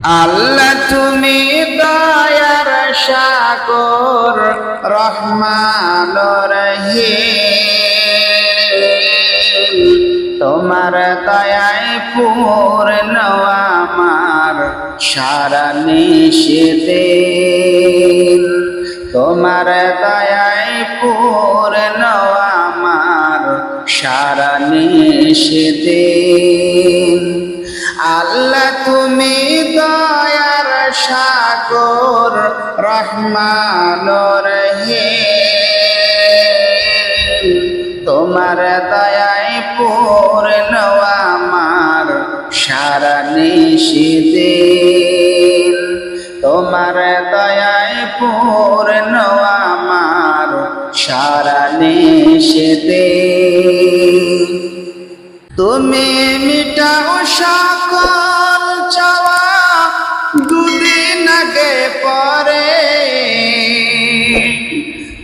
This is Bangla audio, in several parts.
আল্লাহ তুমি দয়ার সাগর, রহমান রহিম। তোমার দয়ায় পূর্ণ আমার সারা নিষেদিন তোমার দয়ায় পূর্ণ আমার সারা নিষেদিন আল্লাহ তুমি দয়ার সাগর, রহমান রহিম। তোমার দয়ায় পূর্ণ আমার সারা নিষেদিন তোমার দয়ায় পূর্ণ আমার সারা নিষেদিন তুমি মিটাও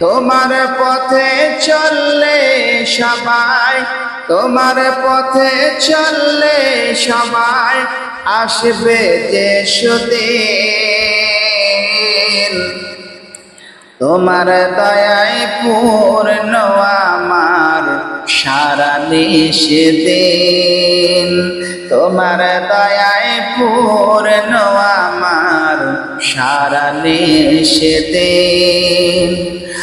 তোমার পথে চললে সবাই, তোমার পথে চললে সবাই আসবে যে সুদিন তোমার দয়ায় পূর্ণ আমার সারা নিষেদিন তোমার দয়ায় পূর্ণ আমার সারা নিষেদিন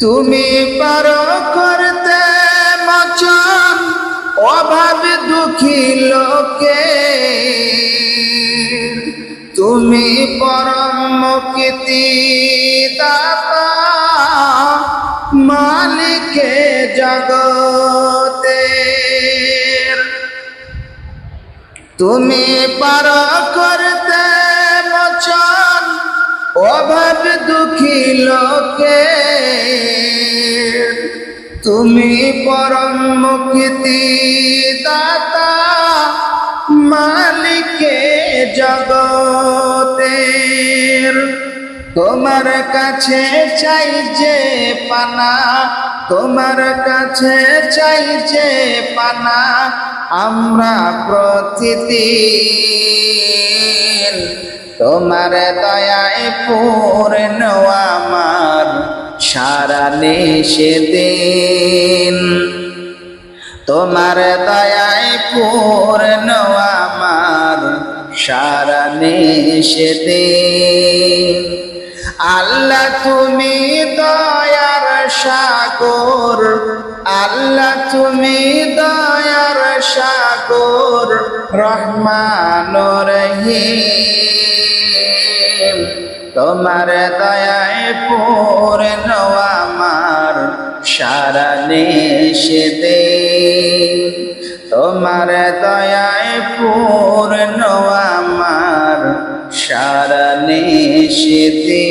তুমি পার করতে মচন অভাব দুঃখী লোকে তুমি পরম মুক্তি দাতা মালিকে জগতে তুমি পার মচন অভাব দুঃখী লোকে, তুমি পরম মুক্তি দাতা মালিকে জগতের। তোমার কাছে চাই যে পানা, তোমার কাছে চাই যে পানা, আমরা প্রতিদিন তোমার দয়ায় পূর্ণ আমার সারা নিষেদিন। তোমার দয়ায় পূর্ণ আমার সারা নিষেদিন। আল্লাহ তুমি দয়ার সাগর, আল্লাহ তুমি দয়ার সাগর। রহমান রহিম। তোমার দয়ায় পূর্ণ আমার সারা নিষেদিন তোমার দয়ায় পূর্ণ আমার সারা নিষেদিন